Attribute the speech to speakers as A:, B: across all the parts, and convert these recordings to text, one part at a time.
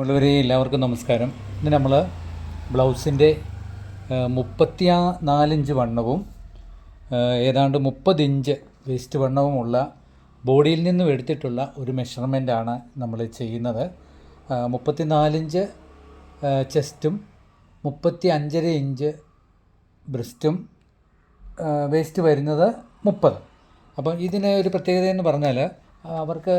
A: ഉള്ളവരെ എല്ലാവർക്കും നമസ്കാരം. ഇന്ന് നമ്മൾ ബ്ലൗസിന്റെ മുപ്പത്തി നാലിഞ്ച് വണ്ണവും ഏതാണ്ട് മുപ്പത് ഇഞ്ച് വേസ്റ്റ് വണ്ണവുമുള്ള ബോഡിയിൽ നിന്നും എടുത്തിട്ടുള്ള ഒരു മെഷർമെന്റാണ് നമ്മൾ ചെയ്യുന്നത്. മുപ്പത്തി നാലിഞ്ച് ചെസ്റ്റും മുപ്പത്തി അഞ്ചര ഇഞ്ച് ബ്രസ്റ്റും വേസ്റ്റ് വരുന്നത് മുപ്പത്. അപ്പം ഇതിന് ഒരു പ്രത്യേകത എന്ന് പറഞ്ഞാൽ അവർക്ക്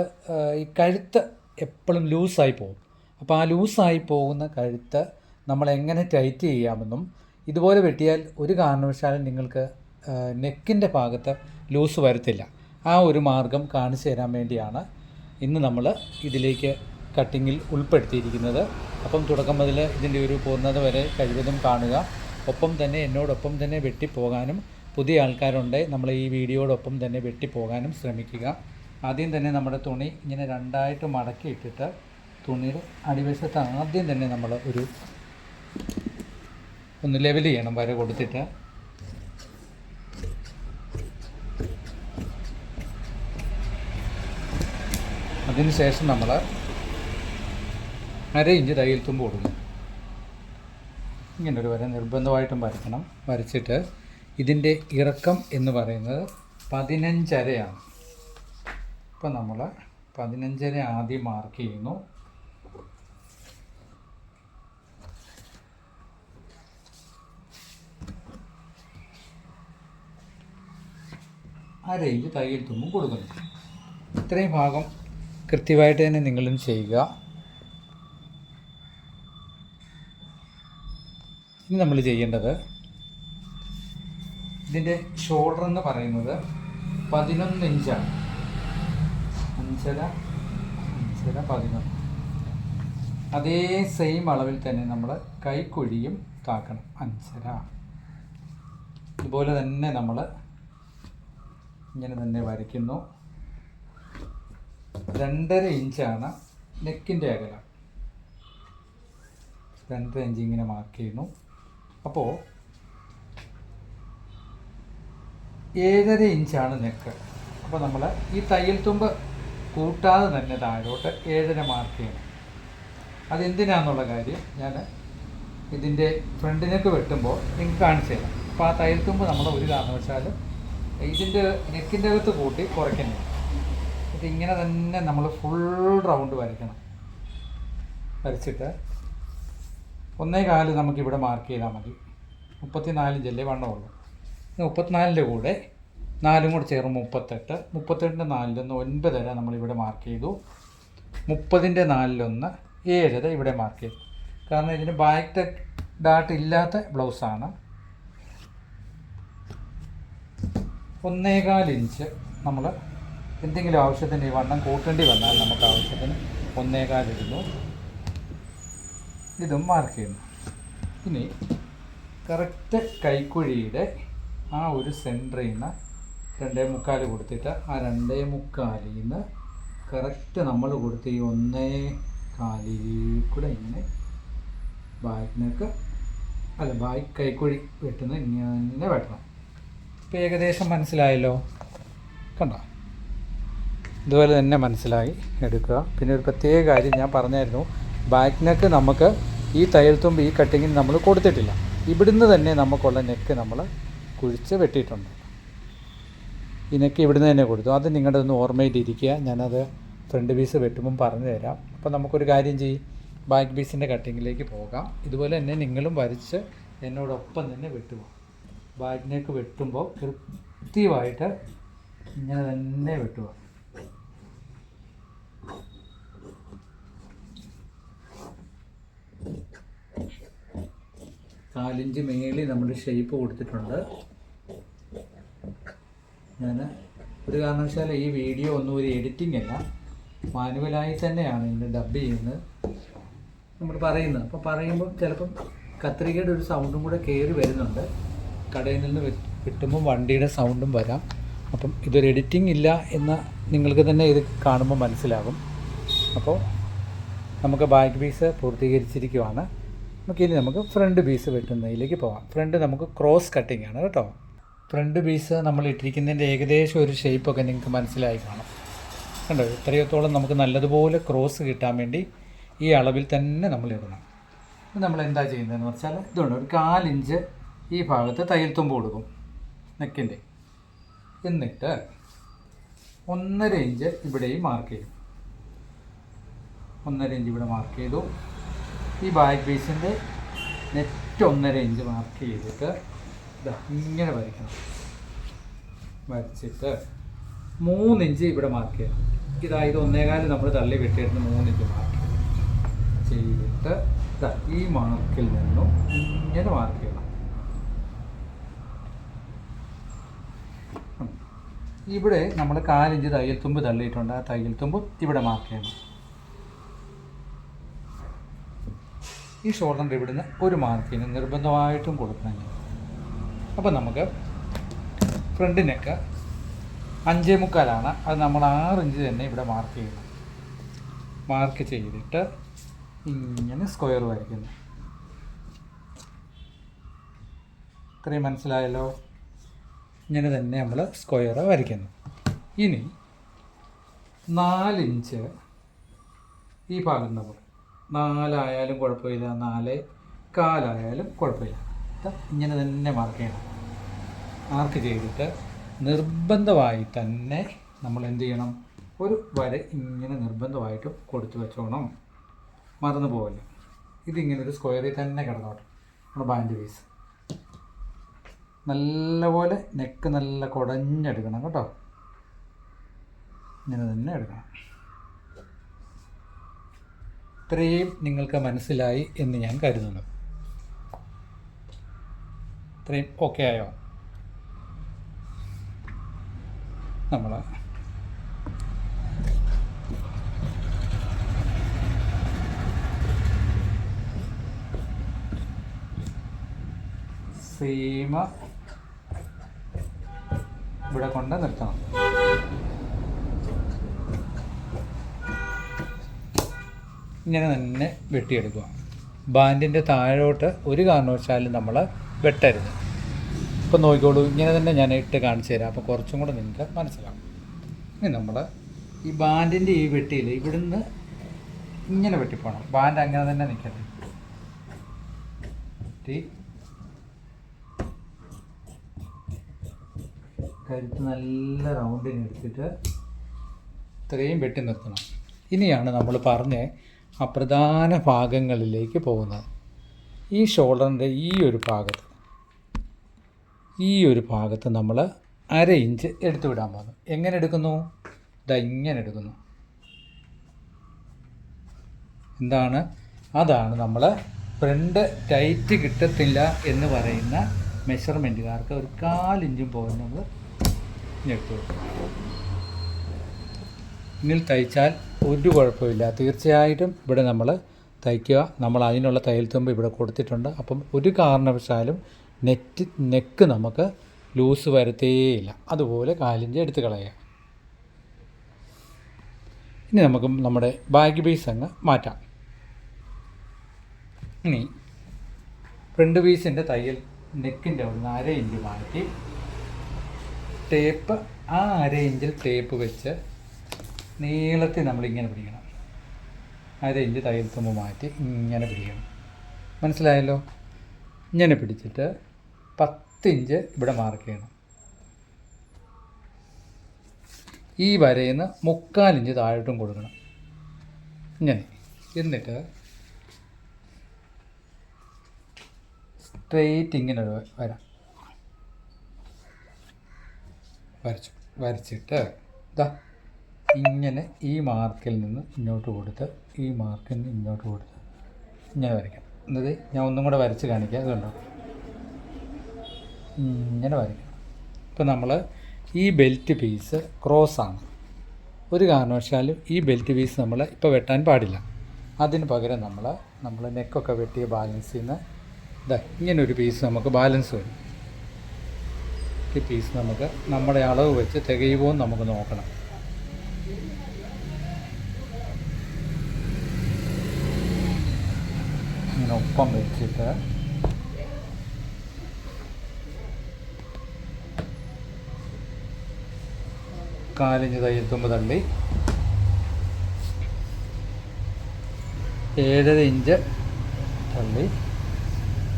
A: ഈ കഴുത്ത് എപ്പോഴും ലൂസായി പോകും. അപ്പോൾ ആ ലൂസായി പോകുന്ന കഴുത്ത് നമ്മൾ എങ്ങനെ ടൈറ്റ് ചെയ്യാമെന്നും ഇതുപോലെ വെട്ടിയാൽ ഒരു കാരണവശാലും നിങ്ങൾക്ക് നെക്കിന്റെ ഭാഗത്ത് ലൂസ് വരത്തില്ല. ആ ഒരു മാർഗം കാണിച്ചു തരാൻ വേണ്ടിയാണ് ഇന്ന് നമ്മൾ ഇതിലേക്ക് കട്ടിങ്ങിൽ ഉൾപ്പെടുത്തിയിരിക്കുന്നത്. അപ്പം തുടക്കം മുതൽ ഇതിന്റെ ഒരു പൂർണത വരെ കഴിവതും കാണുക. ഒപ്പം തന്നെ എന്നോടൊപ്പം തന്നെ വെട്ടിപ്പോകാനും പുതിയ ആൾക്കാരുണ്ട് നമ്മൾ ഈ വീഡിയോടൊപ്പം തന്നെ വെട്ടിപ്പോകാനും ശ്രമിക്കുക. ആദ്യം തന്നെ നമ്മുടെ തുണി ഇങ്ങനെ രണ്ടായിട്ട് മടക്കി ഇട്ടിട്ട് തുണിയുടെ അടിവശത്ത് ആദ്യം തന്നെ നമ്മൾ ഒരു ഒന്ന് ലെവൽ ചെയ്യണം വര കൊടുത്തിട്ട്. അതിന് ശേഷം നമ്മൾ അര ഇഞ്ച് തയ്യൽ തുമ്പ് കൊടുക്കും. ഇങ്ങനൊരു വര നിർബന്ധമായിട്ടും വരയ്ക്കണം. വരച്ചിട്ട് ഇതിന്റെ ഇറക്കം എന്ന് പറയുന്നത് പതിനഞ്ചരയാണ്. ഇപ്പം നമ്മൾ പതിനഞ്ചര ആദ്യം മാർക്ക് ചെയ്യുന്നു. അര റേഞ്ച് തയ്യൽ തുമ്പും കൊടുക്കുന്നു ഇത്രയും ഭാഗം കൃത്യമായിട്ട് തന്നെ നിങ്ങളും ചെയ്യുക. ഇനി നമ്മൾ ചെയ്യേണ്ടത് ഇതിന്റെ ഷോൾഡർ എന്ന് പറയുന്നത് പതിനൊന്ന് ഇഞ്ചാണ് അഞ്ചര അഞ്ചര പതിനൊന്ന്. അതേ സെയിം അളവിൽ തന്നെ നമ്മൾ കൈക്കുഴിയും താക്കണം അഞ്ചര. ഇതുപോലെ തന്നെ നമ്മൾ ഇങ്ങനെ തന്നെ വരയ്ക്കുന്നു. രണ്ടര ഇഞ്ചാണ് നെക്കിന്റെ അകലം. രണ്ടര ഇഞ്ച് ഇങ്ങനെ മാർക്ക് ചെയ്യുന്നു. അപ്പോൾ ഏഴര ഇഞ്ചാണ് നെക്ക്. അപ്പോൾ നമ്മൾ ഈ തയ്യൽ തുമ്പ് കൂട്ടാതെ തന്നെ താഴോട്ട് ഏഴര മാർക്ക് ചെയ്യണം. അതെന്തിനാന്നുള്ള കാര്യം ഞാൻ ഇതിന്റെ ഫ്രണ്ടിനൊക്കെ നെക്ക് വെട്ടുമ്പോൾ നിങ്ങൾക്ക് കാണിച്ചു തരാം അപ്പോൾ ആ തയ്യൽ തുമ്പ് നമ്മൾ ഒരു കാരണവശാലും ഇതിന്റെ നെക്കിന്റെ അകത്ത് കൂട്ടി കുറയ്ക്കണം ഇത് ഇങ്ങനെ തന്നെ നമ്മൾ ഫുൾ റൗണ്ട് വരയ്ക്കണം. വരച്ചിട്ട് ഒന്നേ കാൽ നമുക്കിവിടെ മാർക്ക് ചെയ്താൽ മതി. മുപ്പത്തി നാലിഞ്ചല്ലേ വണ്ണമുള്ളൂ മുപ്പത്തിനാലിന്റെ കൂടെ നാലും കൂടെ ചേർന്ന് മുപ്പത്തെട്ട്. മുപ്പത്തെട്ടിന്റെ നാലിലൊന്ന് ഒൻപതര നമ്മളിവിടെ മാർക്ക് ചെയ്തു. മുപ്പതിന്റെ നാലിലൊന്ന് ഏഴര ഇവിടെ മാർക്ക് ചെയ്തു. കാരണം ഇതിന് ബാക്ക് ഡാട്ട് ഇല്ലാത്ത ബ്ലൗസാണ് ഒന്നേകാൽ ഇഞ്ച് നമ്മൾ എന്തെങ്കിലും ആവശ്യത്തിന് ഈ വണ്ണം കൂട്ടേണ്ടി വന്നാൽ നമുക്ക് ആവശ്യത്തിന് ഒന്നേകാൽ ഇടുന്നു. ഇതും മാർക്ക് ചെയ്യുന്നു. ഇനി കറക്റ്റ് കൈക്കുഴിയുടെ ആ ഒരു സെന്ററിൽ നിന്ന് രണ്ടേ മുക്കാൽ കൊടുത്തിട്ട് ആ രണ്ടേ മുക്കാലിൽ നിന്ന് കറക്റ്റ് നമ്മൾ കൊടുത്ത് ഈ ഒന്നേ കാലിൽ കൂടെ ഇങ്ങനെ ബാക്കിനൊക്കെ അല്ല ബാക്ക് കൈക്കുഴി വെട്ടുന്ന ഇങ്ങനെ വെട്ടണം. ഇപ്പോൾ ഏകദേശം മനസ്സിലായല്ലോ? കണ്ടോ? ഇതുപോലെ തന്നെ മനസ്സിലായി എടുക്കുക. പിന്നെ ഒരു പ്രത്യേക കാര്യം ഞാൻ പറഞ്ഞായിരുന്നു. ബാക്ക് നെക്ക് നമുക്ക് ഈ തയ്യൽത്തുമ്പ് ഈ കട്ടിങ്ങിന് നമ്മൾ കൊടുത്തിട്ടില്ല. ഇവിടുന്ന് തന്നെ നമുക്കുള്ള നെക്ക് നമ്മൾ കുഴിച്ച് വെട്ടിയിട്ടുണ്ട്. ഈ നെക്ക് ഇവിടുന്ന് തന്നെ കൊടുത്തു. അത് നിങ്ങളുടെ ഒന്ന് ഓർമ്മയിലിരിക്കുക. ഞാനത് ഫ്രണ്ട് പീസ് വെട്ടുമ്പം പറഞ്ഞു തരാം അപ്പോൾ നമുക്കൊരു കാര്യം ചെയ്യും. ബാക്ക് പീസിന്റെ കട്ടിങ്ങിലേക്ക് പോകാം. ഇതുപോലെ തന്നെ നിങ്ങളും വരച്ച് എന്നോടൊപ്പം തന്നെ വെട്ടുക. ബാക്ക് നെക്ക് വെട്ടുമ്പോൾ കൃത്യമായിട്ട് ഇങ്ങനെ തന്നെ വെട്ടുക. നാലിഞ്ച് മേളി നമ്മൾ ഷേപ്പ് കൊടുത്തിട്ടുണ്ട്. ഞാൻ ഒരു കാരണവശാലും ഈ വീഡിയോ ഒന്നും ഒരു എഡിറ്റിംഗ് അല്ല. മാനുവലായി തന്നെയാണ് ഇതിന്റെ ഡബ് ചെയ്യുന്നത്. നമ്മൾ പറയുന്നത്. അപ്പോൾ പറയുമ്പോൾ ചിലപ്പം കത്രികയുടെ ഒരു സൗണ്ടും കൂടെ കയറി വരുന്നുണ്ട്. കടയിൽ നിന്ന് കിട്ടുമ്പോൾ വണ്ടിയുടെ സൗണ്ടും വരാം. അപ്പം ഇതൊരു എഡിറ്റിംഗ് ഇല്ല എന്ന് നിങ്ങൾക്ക് തന്നെ ഇത് കാണുമ്പോൾ മനസ്സിലാകും. അപ്പോൾ നമുക്ക് ബാക്ക് പീസ് പൂർത്തീകരിച്ചിരിക്കുവാണ്. നമുക്കിനി നമുക്ക് ഫ്രണ്ട് പീസ് വെട്ടുന്നതിലേക്ക് പോകാം ഫ്രണ്ട് നമുക്ക് ക്രോസ് കട്ടിംഗ് ആണ് കേട്ടോ. ഫ്രണ്ട് പീസ് നമ്മൾ ഇട്ടിരിക്കുന്നതിന്റെ ഏകദേശം ഒരു ഷേപ്പൊക്കെ നിങ്ങൾക്ക് മനസ്സിലായി കാണും. കണ്ടോ? ഇത്രയത്തോളം നമുക്ക് നല്ലതുപോലെ ക്രോസ് കിട്ടാൻ വേണ്ടി ഈ അളവിൽ തന്നെ നമ്മൾ ഇടണം. നമ്മൾ എന്താ ചെയ്യുന്നതെന്ന് വെച്ചാൽ ഇതുണ്ട്. ഒരു കാലിഞ്ച് ഈ ഭാഗത്ത് തയ്യൽ തുമ്പ് കൊടുക്കും. നെക്കിന്റെ. എന്നിട്ട് ഒന്നര ഇഞ്ച് ഇവിടെയും മാർക്ക് ചെയ്യും. ഒന്നര ഇഞ്ച് ഇവിടെ മാർക്ക് ചെയ്തു. ഈ ബാക്ക് പീസിന്റെ നെറ്റ് ഒന്നര ഇഞ്ച് മാർക്ക് ചെയ്തിട്ട് ഇതാ ഇങ്ങനെ വരയ്ക്കണം. വരച്ചിട്ട് മൂന്നിഞ്ച് ഇവിടെ മാർക്ക് ചെയ്യണം ഇതായത് ഒന്നേകാൽ നമ്മൾ തള്ളി വെട്ടിയിട്ട് മൂന്നിഞ്ച് മാർക്ക് ചെയ്തിട്ട് ഈ മാർക്കിൽ നിന്നും ഇങ്ങനെ മാർക്ക് ചെയ്യണം. ഇവിടെ നമ്മൾ കാലിഞ്ച് തയ്യൽ തുമ്പ് തള്ളിയിട്ടുണ്ട്. ആ തയ്യൽ തുമ്പ് ഇവിടെ മാർക്ക് ചെയ്യണം. ഈ ഷോൾഡറിന്റെ ഇവിടുന്ന് ഒരു മാർക്കിന് നിർബന്ധമായിട്ടും കൊടുക്കണം ഞാൻ അപ്പോൾ നമുക്ക് ഫ്രണ്ട് നെക്ക് അഞ്ചേ മുക്കാലാണ്. അത് നമ്മൾ ആറ് ഇഞ്ച് തന്നെ ഇവിടെ മാർക്ക് ചെയ്യണം. മാർക്ക് ചെയ്തിട്ട് ഇങ്ങനെ സ്ക്വയർ വരയ്ക്കുന്നു. ഇത്രയും മനസ്സിലായല്ലോ? ഇങ്ങനെ തന്നെ നമ്മൾ സ്ക്വയർ വരയ്ക്കുന്നു. ഇനി നാലിഞ്ച് ഈ ഭാഗം നമ്മൾ നാലായാലും കുഴപ്പമില്ല നാല് കാലായാലും കുഴപ്പമില്ല. ഇങ്ങനെ തന്നെ മാർക്ക് ചെയ്യണം. മാർക്ക് ചെയ്തിട്ട് നിർബന്ധമായി തന്നെ നമ്മൾ എന്ത് ചെയ്യണം? ഒരു വര ഇങ്ങനെ നിർബന്ധമായിട്ട് കൊടുത്തു വെച്ചോണം. മറന്നു പോകല്ല ഇതിങ്ങനെ ഒരു സ്ക്വയറിൽ തന്നെ കിടന്നോട്ടെ. നമ്മുടെ ബാൻഡ് പീസ് നല്ലപോലെ നെക്ക് നല്ല കുടഞ്ഞെടുക്കണം കേട്ടോ. ഇങ്ങനെ തന്നെ എടുക്കണം. ഇത്രയും നിങ്ങൾക്ക് മനസ്സിലായി എന്ന് ഞാൻ കരുതുന്നു. ഇത്രയും ഓക്കെ ആയോ? നമ്മൾ സീമ ഇവിടെ കൊണ്ട് നിർത്തണം. ഇങ്ങനെ തന്നെ വെട്ടിയെടുക്കുക. ബാൻഡിന്റെ താഴോട്ട് ഒരു കാരണവശാലും നമ്മൾ വെട്ടരുത്. ഇപ്പം നോക്കിക്കോളൂ ഇങ്ങനെ തന്നെ ഞാൻ ഇട്ട് കാണിച്ചു തരാം. അപ്പോൾ കുറച്ചും കൂടെ നിങ്ങൾക്ക് മനസ്സിലാവും. ഇനി നമ്മൾ ഈ ബാൻഡിന്റെ ഈ വെട്ടിയിൽ ഇവിടുന്ന് ഇങ്ങനെ വെട്ടിപ്പോണം. ബാൻഡ് അങ്ങനെ തന്നെ നിൽക്കട്ടെ കരുത്ത് നല്ല റൗണ്ടിന് എടുത്തിട്ട് ഇത്രയും വെട്ടി നിർത്തണം. ഇനിയാണ് നമ്മൾ പറഞ്ഞ ആ പ്രധാന ഭാഗങ്ങളിലേക്ക് പോകുന്നത്. ഈ ഷോൾഡറിന്റെ ഈ ഒരു ഭാഗത്ത് ഈ ഒരു ഭാഗത്ത് നമ്മൾ അര ഇഞ്ച് എടുത്തു വിടാൻ പോകുന്നു. എങ്ങനെ എടുക്കുന്നു? ഇതാ ഇങ്ങനെ എടുക്കുന്നു. എന്താണ്? അതാണ് നമ്മൾ ഫ്രണ്ട് ടൈറ്റ് കിട്ടത്തില്ല എന്ന് പറയുന്ന മെഷർമെന്റുകാർക്ക് ഒരു കാലിഞ്ചും പോകുന്നത് നമ്മൾ ഞെട്ടു. ഇനിൽ തയ്ച്ചാൽ ഒരു കുഴപ്പമില്ല. തീർച്ചയായിട്ടും ഇവിടെ നമ്മൾ തയ്ക്കുക. നമ്മൾ അതിനുള്ള തയ്യൽ തുമ്പ് ഇവിടെ കൊടുത്തിട്ടുണ്ട്. അപ്പം ഒരു കാരണവശാലും നെറ്റ് നെക്ക് നമുക്ക് ലൂസ് വരത്തേയില്ല. അതുപോലെ കാലിഞ്ച് എടുത്ത് കളയുക. ഇനി നമുക്ക് നമ്മുടെ ബാഗ് പീസ് അങ്ങ് മാറ്റാം. ഇനി ഫ്രണ്ട് പീസിന്റെ തയ്യൽ നെക്കിന്റെ ഒന്ന് അര ഇഞ്ച് മാറ്റി ടേപ്പ് ആ അര ഇഞ്ചിൽ ടേപ്പ് വെച്ച് നീളത്തിൽ നമ്മളിങ്ങനെ പിടിക്കണം. അര ഇഞ്ച് തയ്യൽ തുമ്പ് മാറ്റി ഇങ്ങനെ പിടിക്കണം. മനസ്സിലായല്ലോ? ഇങ്ങനെ പിടിച്ചിട്ട് പത്ത് ഇഞ്ച് ഇവിടെ മാർക്ക് ചെയ്യണം. ഈ വരയിൽ നിന്ന് മുക്കാലിഞ്ച് താഴോട്ടും കൊടുക്കണം. ഇങ്ങനെ. എന്നിട്ട് സ്ട്രെയിറ്റ് ഇങ്ങനെ വര. വരച്ചു വരച്ചിട്ട് ഇതാ ഇങ്ങനെ ഈ മാർക്കിൽ നിന്ന് ഇങ്ങോട്ട് കൊടുത്ത് ഈ മാർക്കിൽ നിന്ന് ഇങ്ങോട്ട് കൊടുത്ത് ഇങ്ങനെ വരയ്ക്കാം. എന്നത് ഞാൻ ഒന്നും കൂടെ വരച്ച് കാണിക്കാം. അതുകൊണ്ടോ ഇങ്ങനെ വരയ്ക്കണം ഇപ്പം നമ്മൾ ഈ ബെൽറ്റ് പീസ് ആണ്. ഒരു കാരണവശാലും ഈ ബെൽറ്റ് പീസ് നമ്മൾ ഇപ്പോൾ വെട്ടാൻ പാടില്ല. അതിന് പകരം നമ്മൾ നമ്മൾ നെക്കൊക്കെ വെട്ടിയ ബാലൻസ് നിന്ന് ഇതാ ഇങ്ങനെ ഒരു പീസ് നമുക്ക് ബാലൻസ് വരും. ഈ പീസ് നമുക്ക് നമ്മുടെ അളവ് വെച്ച് തികയുമോ നമുക്ക് നോക്കണം. ഒപ്പം വെച്ചിട്ട്. കാലിഞ്ച് തയ്യത്തുമ്പോൾ തള്ളി. ഏഴര ഇഞ്ച് തള്ളി.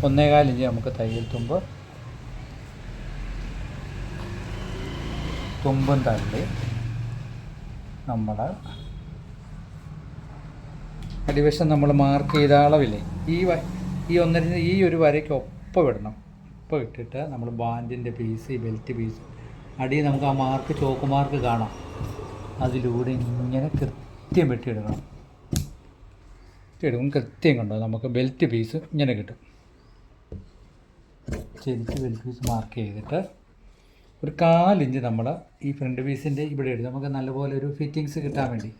A: ഒന്നേകാൽ ഇഞ്ച് നമുക്ക് തയ്യൽ തുമ്പ് തുമ്പും തള്ളി നമ്മൾ അടിവശം നമ്മൾ മാർക്ക് ചെയ്ത അളവില്ലേ ഈ ഈ ഒന്നര ഈ ഒരു വരയ്ക്ക് ഒപ്പം ഇടണം. ഒപ്പം ഇട്ടിട്ട് നമ്മൾ ബാൻഡിന്റെ പീസ് ബെൽറ്റ് പീസ് അടി നമുക്ക് ആ മാർക്ക് ചോക്ക് മാർക്ക് കാണാം. അതിലൂടെ ഇങ്ങനെ കൃത്യം വെട്ടിയെടുക്കണം. വെട്ടിയെടുക്കും കൃത്യം കണ്ടോ? നമുക്ക് ബെൽറ്റ് പീസ് ഇങ്ങനെ കിട്ടും. ശരിക്ക് ബെൽറ്റ് പീസ് മാർക്ക് ചെയ്തിട്ട് ഒരു കാലിഞ്ച് നമ്മൾ ഈ ഫ്രണ്ട് പീസിന്റെ ഇവിടെ ഇടും. നമുക്ക് നല്ലപോലെ ഒരു ഫിറ്റിങ്സ് കിട്ടാൻ വേണ്ടി.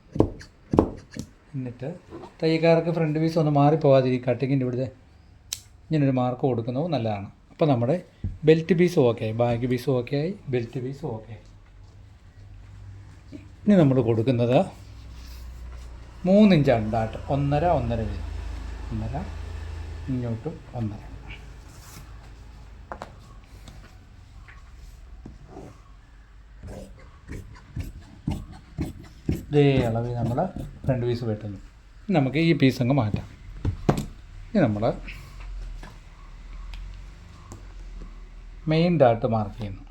A: എന്നിട്ട് തയ്യക്കാർക്ക് ഫ്രണ്ട് പീസ് ഒന്ന് മാറിപ്പോകാതിരിക്കും കട്ടിങ്ങിന്റെ ഇവിടുത്തെ ഇങ്ങനൊരു മാർക്ക് കൊടുക്കുന്നത് നല്ലതാണ്. അപ്പോൾ നമ്മുടെ ബെൽറ്റ് പീസും ഓക്കെ ആയി. ബാഗ് പീസും ഓക്കെ ആയി. ബെൽറ്റ് പീസും ഓക്കെ ആയി. ഇനി നമ്മൾ കൊടുക്കുന്നത് മൂന്നിഞ്ചാണ് ഡാട്ട് ഒന്നര ഒന്നര വീതം ഒന്നര ഇങ്ങോട്ടും ഒന്നര. ഇതേ അളവിൽ നമ്മൾ ഫ്രണ്ട് പീസ് വെട്ടുന്നു. നമുക്ക് ഈ പീസ് അങ്ങ് മാറ്റാം. ഇനി നമ്മൾ മെയിൻ ഡാട്ട് മാർക്ക് ചെയ്യുന്നു.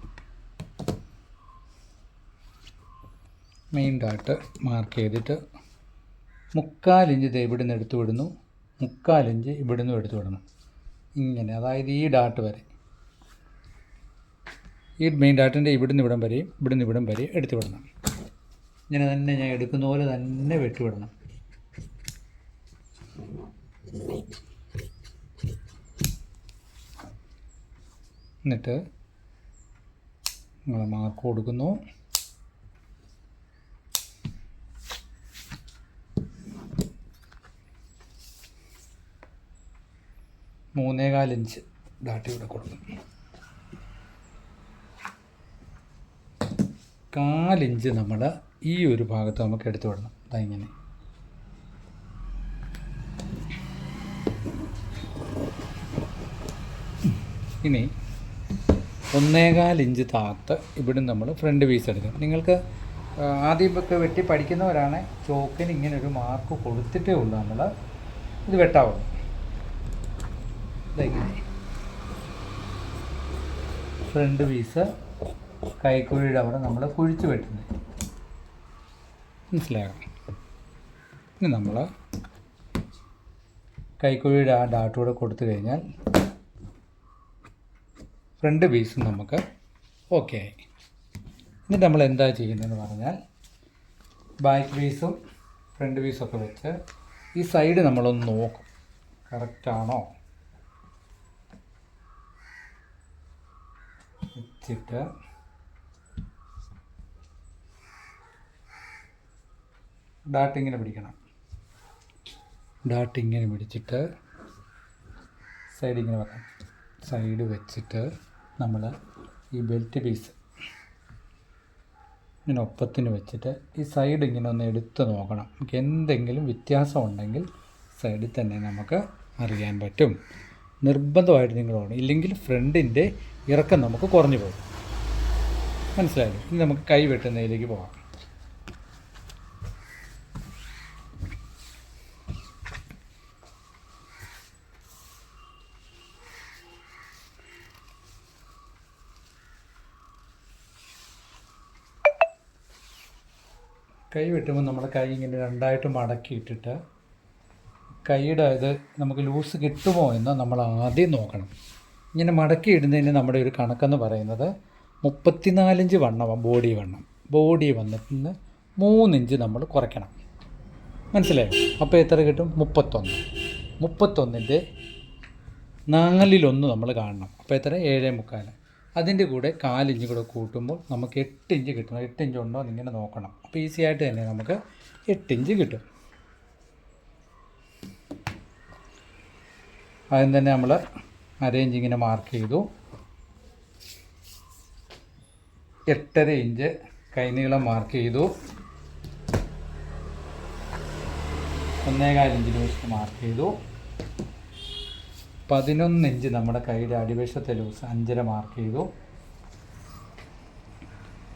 A: മെയിൻ ഡാട്ട് മാർക്ക് ചെയ്തിട്ട് മുക്കാലിഞ്ച് ഇത് ഇവിടെ നിന്ന് എടുത്തു വിടുന്നു. മുക്കാലിഞ്ച് ഇവിടെ നിന്നും എടുത്തു വിടണം. ഇങ്ങനെ അതായത് ഈ ഡാട്ട് വരെ. ഈ മെയിൻ ഡാട്ടിന്റെ ഇവിടുന്ന് ഇവിടം വരെയും ഇവിടുന്ന് ഇവിടം വരെയും എടുത്തു വിടണം. ഇങ്ങനെ തന്നെ ഞാൻ എടുക്കുന്ന പോലെ തന്നെ വെട്ടിവിടണം. എന്നിട്ട് നിങ്ങൾ മാർക്ക് കൊടുക്കുന്നു. മൂന്നേകാൽ ഇഞ്ച് ഡാട്ടി ഇവിടെ കൊടുക്കുന്നു കാലിഞ്ച് നമ്മൾ ഈ ഒരു ഭാഗത്ത് നമുക്ക് എടുത്തു വിടണം. അതാ ഇങ്ങനെ. ഇനി ഒന്നേകാൽ ഇഞ്ച് താത്ത് ഇവിടെ നമ്മൾ ഫ്രണ്ട് പീസ് എടുക്കും നിങ്ങൾക്ക് ആദ്യം ആദ്യമൊക്കെ വെട്ടി പഠിക്കുന്നവരാണ് ചോക്കിന് ഇങ്ങനെ ഒരു മാർക്ക് കൊടുത്തിട്ടേ ഉള്ളൂ നമ്മൾ ഇത് വെട്ടാവുള്ളൂ ഇതെങ്ങനെ ഫ്രണ്ട് പീസ് കൈക്കുഴിയുടെ അവിടെ നമ്മൾ കുഴിച്ച് വെട്ടുന്നത്. മനസ്സിലായോ? ഇനി നമ്മൾ കൈക്കുഴിയുടെ ആ കൊടുത്തു കഴിഞ്ഞാൽ ഫ്രണ്ട് പീസ് നമുക്ക് ഓക്കെ ആയി. എന്നിട്ട് നമ്മൾ എന്താ ചെയ്യുന്നതെന്ന് പറഞ്ഞാൽ ബാക്ക് പീസും ഫ്രണ്ട് പീസും ഒക്കെ വെച്ച് ഈ സൈഡ് നമ്മളൊന്ന് നോക്കും. കറക്റ്റാണോ വെച്ചിട്ട് ഡാട്ട് ഇങ്ങനെ പിടിക്കണം. ഡാട്ട് ഇങ്ങനെ പിടിച്ചിട്ട് സൈഡ് ഇങ്ങനെ വെക്കാം. സൈഡ് വെച്ചിട്ട് നമ്മൾ ഈ ബെൽറ്റ് പീസ് ഇങ്ങനെ ഒപ്പത്തിന് വെച്ചിട്ട് ഈ സൈഡ് ഇങ്ങനെ ഒന്ന് എടുത്ത് നോക്കണം. നമുക്ക് എന്തെങ്കിലും വ്യത്യാസം ഉണ്ടെങ്കിൽ സൈഡിൽ തന്നെ നമുക്ക് അറിയാൻ പറ്റും. നിർബന്ധമായിട്ട് നിങ്ങൾ ഓടണം ഇല്ലെങ്കിൽ ഫ്രണ്ടിന്റെ ഇറക്കം നമുക്ക് കുറഞ്ഞു പോകും. മനസ്സിലായല്ലോ? ഇനി നമുക്ക് കൈ വെട്ടുന്നതിലേക്ക് പോകാം. കൈ വെട്ടുമ്പോൾ നമ്മൾ കൈ ഇങ്ങനെ രണ്ടായിട്ട് മടക്കിയിട്ടിട്ട് കൈയുടെ ഇത് നമുക്ക് ലൂസ് കിട്ടുമോ എന്ന് നമ്മൾ ആദ്യം നോക്കണം. ഇങ്ങനെ മടക്കി ഇടുന്നതിന് നമ്മുടെ ഒരു കണക്കെന്ന് പറയുന്നത് മുപ്പത്തിനാലിഞ്ച് വണ്ണമാണ് ബോഡി വണ്ണം. ബോഡി വന്നിട്ട് മൂന്നിഞ്ച് നമ്മൾ കുറയ്ക്കണം. മനസ്സിലായോ? അപ്പോൾ എത്ര കിട്ടും? മുപ്പത്തൊന്ന്. മുപ്പത്തൊന്നിന്റെ നാലിലൊന്ന് നമ്മൾ കാണണം. അപ്പോൾ എത്ര? ഏഴേ മുക്കാൽ. അതിന്റെ കൂടെ കാലിഞ്ച് കൂടെ കൂട്ടുമ്പോൾ നമുക്ക് എട്ട് ഇഞ്ച് കിട്ടണം എട്ട് ഇഞ്ച് ഉണ്ടോ എന്നിങ്ങനെ നോക്കണം. അപ്പോൾ ഈസി ആയിട്ട് തന്നെ നമുക്ക് എട്ട് ഇഞ്ച് കിട്ടും. ആദ്യം തന്നെ നമ്മൾ അരയിഞ്ച് ഇങ്ങനെ മാർക്ക് ചെയ്തു. എട്ടര ഇഞ്ച് കൈനീളം മാർക്ക് ചെയ്തു. ഒന്നേകാൽ ഇഞ്ചിന് വെച്ച് മാർക്ക് ചെയ്തു. പതിനൊന്ന് ഇഞ്ച് നമ്മുടെ കൈയുടെ അടിവശത്തെ ലൂസ് അഞ്ചര മാർക്ക് ചെയ്തു.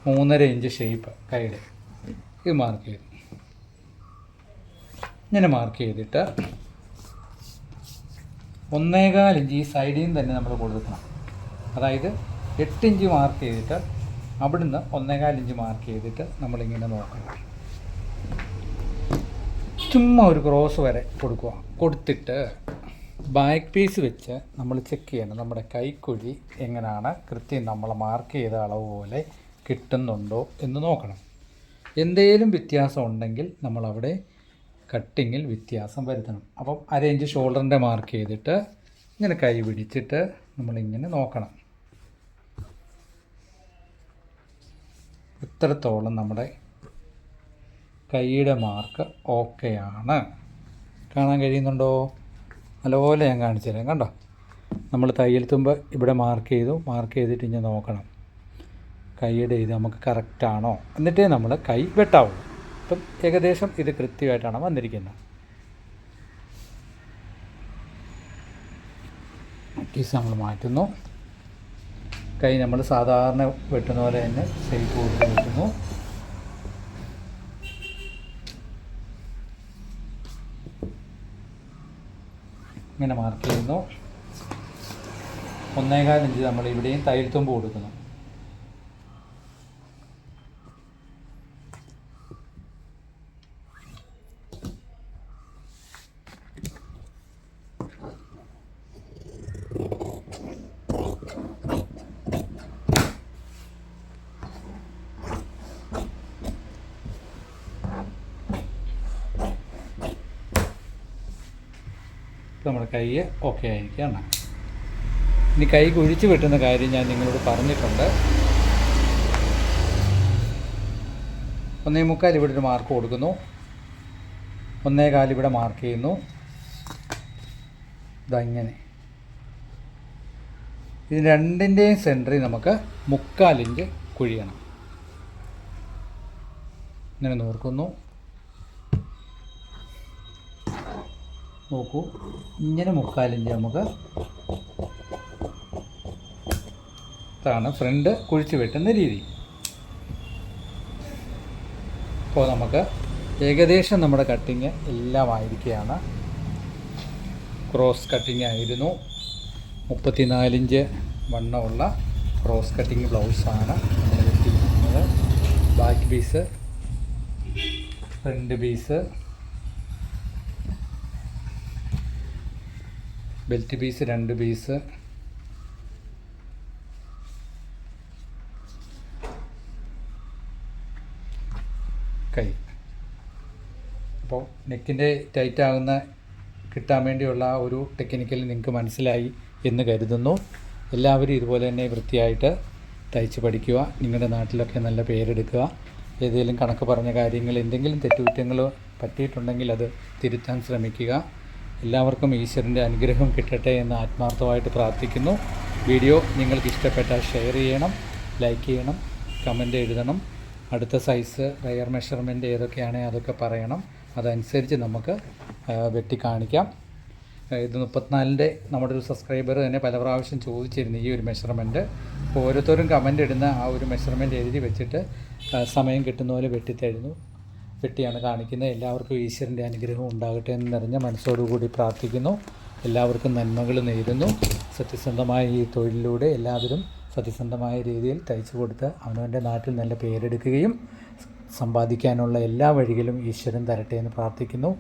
A: മൂന്നര ഇഞ്ച് ഷേപ്പ് കൈയുടെ ഇത് മാർക്ക് ചെയ്തു. ഇങ്ങനെ മാർക്ക് ചെയ്തിട്ട് ഒന്നേകാൽ ഇഞ്ച് ഈ സൈഡിൽ നിന്ന് തന്നെ നമ്മൾ കൊടുക്കണം. അതായത് എട്ട് ഇഞ്ച് മാർക്ക് ചെയ്തിട്ട് അവിടുന്ന് ഒന്നേകാൽ ഇഞ്ച് മാർക്ക് ചെയ്തിട്ട് നമ്മളിങ്ങനെ നോക്കണം. ചുമ്മാ ഒരു ക്രോസ് വരെ കൊടുക്കുക. കൊടുത്തിട്ട് ബാക്ക് പീസ് വെച്ച് നമ്മൾ ചെക്ക് ചെയ്യണം നമ്മുടെ കൈക്കുഴി എങ്ങനെയാണ് കൃത്യം നമ്മൾ മാർക്ക് ചെയ്ത അളവ് പോലെ കിട്ടുന്നുണ്ടോ എന്ന് നോക്കണം. എന്തെങ്കിലും വ്യത്യാസം ഉണ്ടെങ്കിൽ നമ്മളവിടെ കട്ടിങ്ങിൽ വ്യത്യാസം വരുത്തണം. അപ്പം അര ഇഞ്ച് ഷോൾഡറിന്റെ മാർക്ക് ചെയ്തിട്ട് ഇങ്ങനെ കൈ പിടിച്ചിട്ട് നമ്മളിങ്ങനെ നോക്കണം. ഇത്രത്തോളം നമ്മുടെ കൈയുടെ മാർക്ക് ഓക്കെയാണ് കാണാൻ കഴിയുന്നുണ്ടോ? നല്ലപോലെ ഞാൻ കാണിച്ചു തരാം. കണ്ടോ? നമ്മൾ തയ്യൽ തുമ്പ് ഇവിടെ മാർക്ക് ചെയ്തു. മാർക്ക് ചെയ്തിട്ട് ഇനി നോക്കണം. കൈയുടെ ഇത് നമുക്ക് കറക്റ്റാണോ എന്നിട്ടേ നമ്മൾ കൈ വെട്ടാവുള്ളൂ. അപ്പം ഏകദേശം ഇത് കൃത്യമായിട്ടാണ് വന്നിരിക്കുന്നത്. പീസ് നമ്മൾ മാറ്റുന്നു. കൈ നമ്മൾ സാധാരണ വെട്ടുന്ന പോലെ തന്നെ സേഫ് കൊടുത്ത് വെട്ടുന്നു. ഇങ്ങനെ മാർക്ക് ചെയ്യുന്നു. ഒന്നേകാൽ ഇഞ്ച് നമ്മൾ ഇവിടെയും തൈര് തുമ്പ് കൊടുക്കുന്നു. നമ്മുടെ കൈ ഓക്കെ ആയിരിക്കുകയാണ് ഇനി കൈ കുഴിച്ച് വെട്ടുന്ന കാര്യം ഞാൻ നിങ്ങളോട് പറഞ്ഞിട്ടുണ്ട്. ഒന്നേ മുക്കാൽ ഇവിടെ ഒരു മാർക്ക് കൊടുക്കുന്നു. ഒന്നേ കാൽ ഇവിടെ മാർക്ക് ചെയ്യുന്നു. ഇതങ്ങനെ ഇത് രണ്ടിന്റെയും സെന്ററിൽ നമുക്ക് മുക്കാൽ ഇഞ്ച് കുഴിയണം. ഇങ്ങനെ നോർക്കുന്നു നോക്കൂ. ഇങ്ങനെ മുക്കാലിഞ്ച് നമുക്ക് ഇതാണ് ഫ്രണ്ട് കുഴിച്ച് വെട്ടുന്ന രീതി. ഇപ്പോൾ നമുക്ക് ഏകദേശം നമ്മുടെ കട്ടിങ് എല്ലാം ആയിരിക്കുകയാണ്. ക്രോസ് കട്ടിങ് ആയിരുന്നു. മുപ്പത്തിനാലിഞ്ച് വണ്ണമുള്ള cross cutting ബ്ലൗസാണ് back piece front piece belt piece രണ്ട് പീസ്. കൈ. അപ്പോൾ നെക്കിന്റെ ടൈറ്റ് ആകുന്ന കിട്ടാൻ വേണ്ടിയുള്ള ഒരു ടെക്നിക്കൽ നിങ്ങൾക്ക് മനസ്സിലായി എന്ന് കരുതുന്നു. എല്ലാവരും ഇതുപോലെ തന്നെ വൃത്തിയായിട്ട് തയ്ച്ച് പഠിക്കുക നിങ്ങളുടെ നാട്ടിലൊക്കെ നല്ല പേരെടുക്കുക. ഏതെങ്കിലും കണക്ക് പറഞ്ഞ കാര്യങ്ങൾ എന്തെങ്കിലും തെറ്റുകുറ്റങ്ങൾ പറ്റിയിട്ടുണ്ടെങ്കിൽ അത് തിരുത്താൻ ശ്രമിക്കുക. എല്ലാവർക്കും ഈശ്വരന്റെ അനുഗ്രഹം കിട്ടട്ടെ എന്ന് ആത്മാർത്ഥമായിട്ട് പ്രാർത്ഥിക്കുന്നു. വീഡിയോ നിങ്ങൾക്ക് ഇഷ്ടപ്പെട്ടാൽ ഷെയർ ചെയ്യണം ലൈക്ക് ചെയ്യണം കമന്റ് എഴുതണം. അടുത്ത സൈസ് റയർ മെഷർമെന്റ് ഏതൊക്കെയാണ് അതൊക്കെ പറയണം. അതനുസരിച്ച് നമുക്ക് വെട്ടി കാണിക്കാം. ഇത് മുപ്പത്തിനാലിന്റെ നമ്മുടെ ഒരു സബ്സ്ക്രൈബർ തന്നെ പല പ്രാവശ്യം ചോദിച്ചിരുന്നു ഈ ഒരു മെഷർമെന്റ് അപ്പോൾ ഓരോരുത്തരും കമന്റ് ഇടുന്ന ആ ഒരു മെഷർമെന്റ് എഴുതി വെച്ചിട്ട് സമയം കിട്ടുന്ന പോലെ വെട്ടിത്തരുന്നു. വെട്ടിയാണ് കാണിക്കുന്നത്. എല്ലാവർക്കും ഈശ്വരന്റെ അനുഗ്രഹം ഉണ്ടാകട്ടെ എന്ന് നിറഞ്ഞ മനസ്സോടുകൂടി പ്രാർത്ഥിക്കുന്നു. എല്ലാവർക്കും നന്മകൾ നേരുന്നു. സത്യസന്ധമായ ഈ തൊഴിലിലൂടെ എല്ലാവരും സത്യസന്ധമായ രീതിയിൽ തയ്ച്ചു കൊടുത്ത് അവനവന്റെ നാട്ടിൽ നല്ല പേരെടുക്കുകയും സമ്പാദിക്കാനുള്ള എല്ലാ വഴികളും ഈശ്വരൻ തരട്ടെ എന്ന് പ്രാർത്ഥിക്കുന്നു.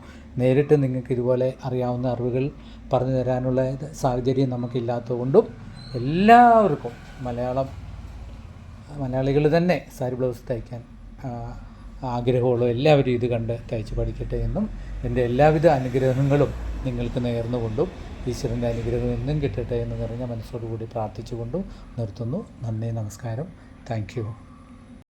A: നേരിട്ട് നിങ്ങൾക്ക് ഇതുപോലെ അറിയാവുന്ന അറിവുകൾ പറഞ്ഞു തരാനുള്ള സാഹചര്യം നമുക്കില്ലാത്തതുകൊണ്ടും എല്ലാവർക്കും മലയാളം മലയാളികൾ തന്നെ സാരി ബ്ലൗസ് തയ്ക്കാൻ ആഗ്രഹമുള്ള എല്ലാവരും ഇത് കണ്ട് തയ്ച്ച് പഠിക്കട്ടെ എന്നും എന്റെ എല്ലാവിധ അനുഗ്രഹങ്ങളും നിങ്ങൾക്ക് നേർന്നുകൊണ്ടും ഈശ്വരന്റെ അനുഗ്രഹം എന്നും കിട്ടട്ടെ എന്ന് നിറഞ്ഞ മനസ്സോടുകൂടി പ്രാർത്ഥിച്ചുകൊണ്ടും നിർത്തുന്നു. നന്ദി നമസ്കാരം. താങ്ക്